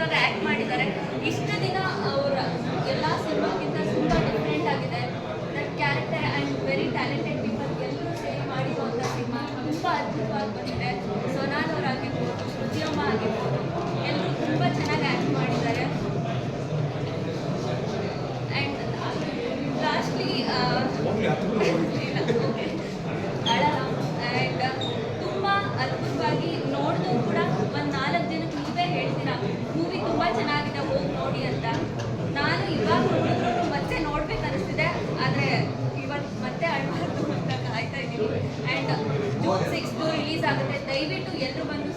Okay. ಮತ್ತೆ ಅಳ್ಬಾರ್ದು ಅಂತ ಕಾಯ್ತಾ ಇದ್ದೀನಿ. ಆ್ಯಂಡ್ ಜೂನ್ ಸಿಕ್ಸ್ತು ರಿಲೀಸ್ ಆಗುತ್ತೆ. ದಯವಿಟ್ಟು ಎಲ್ಲರೂ ಬಂದು